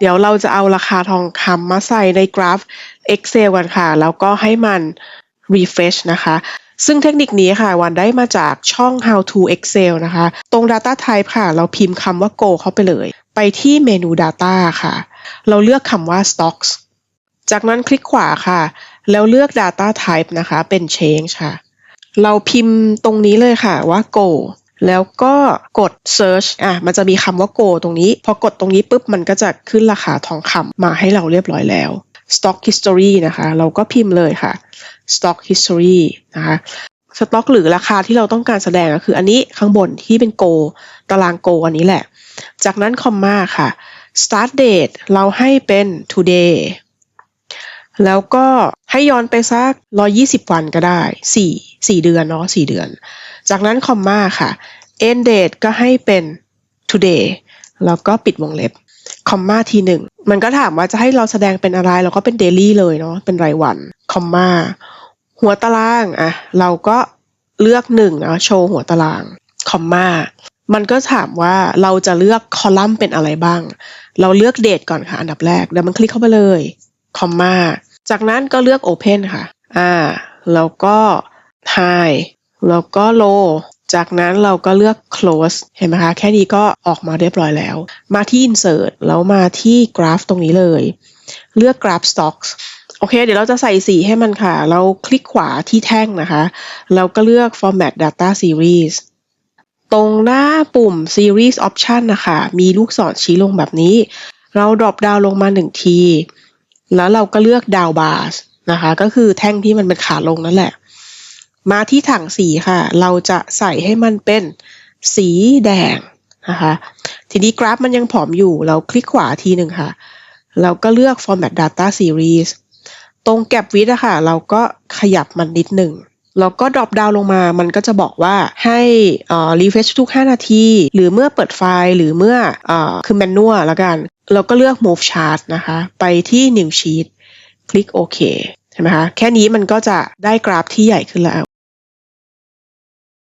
เดี๋ยวเราจะเอาราคาทองคำมาใส่ในกราฟ Excel กันค่ะ แล้วก็ให้มัน refresh นะคะ ซึ่งเทคนิคนี้ค่ะ วันได้มาจากช่อง how to Excel นะคะ ตรง data type ค่ะ เราพิมพ์คำว่า go เข้าไปเลย ไปที่เมนู data ค่ะ เราเลือกคำว่า stocks จากนั้นคลิกขวาค่ะ แล้วเลือก data type นะคะ เป็น change ค่ะ เราพิมพ์ตรงนี้เลยค่ะว่า go แล้วก็กด search อะมันจะมีคำว่า go ตรงนี้ พอกดตรงนี้ปุ๊บมันก็จะขึ้นราคาทองคำมาให้เราเรียบร้อยแล้ว stock history นะคะ เราก็พิมพ์เลยค่ะ stock history นะคะสต็อกหรือราคาที่เราต้องการแสดงก็คืออันนี้ข้างบนที่เป็น go ตาราง go อันนี้แหละ จากนั้นคอมมาค่ะ start date เราให้เป็น today แล้วก็ให้ย้อนไปสัก 120 วันก็ได้ 4 4 เดือนเนาะ4เดือน จากนั้นคอมมาค่ะ end date ก็ให้เป็น today แล้วก็ปิดวงเล็บคอมมาทีหนึ่งมันก็ถามว่าจะให้เราแสดงเป็นอะไร เราก็เป็น daily เลยเนาะเป็นรายวันคอมมาหัวตารางอะเราก็เลือกหนึ่งนะโชว์หัวตารางคอมมามันก็ถามว่าเราจะเลือกคอลัมน์เป็นอะไรบ้าง เราเลือกเดทก่อนค่ะอันดับแรกแล้วมันคลิกเข้าไปเลยคอมมาจากนั้นก็เลือก Open ค่ะ อ่า แล้วก็ High แล้วก็ Low จากนั้นเราก็เลือก close เห็นไหมคะ แค่นี้ก็ออกมาเรียบร้อยแล้ว มาที่ insert แล้วมาที่กราฟตรงนี้เลย เลือก graph stocks โอเค เดี๋ยวเราจะใส่สีให้มันค่ะ เราคลิกขวาที่แท่งนะคะแล้วก็เลือก format data series ตรงหน้าปุ่ม series option นะคะ มีลูกศรชี้ลงแบบนี้ เรา drop down ลงมาหนึ่งที แล้วเราก็เลือก down bars นะคะ ก็คือแท่งที่มันเป็นขาลงนั่นแหละ มาที่ถังสีค่ะ เราจะใส่ให้มันเป็นสีแดงนะคะ ทีนี้กราฟมันยังผอมอยู่ เราคลิกขวาทีหนึ่งค่ะ เราก็เลือก format data series ตรง gap width อะค่ะ เราก็ขยับมันนิดหนึ่งแล้วก็ drop down ลงมา มันก็จะบอกว่าให้ refresh ทุก 5 นาที หรือเมื่อเปิดไฟล์หรือเมื่อเอ่อคือ manual แล้วกัน เราก็เลือก move chart นะคะ ไปที่ new sheet คลิกโอเคใช่ไหมคะ แค่นี้มันก็จะได้กราฟที่ใหญ่ขึ้นแล้ว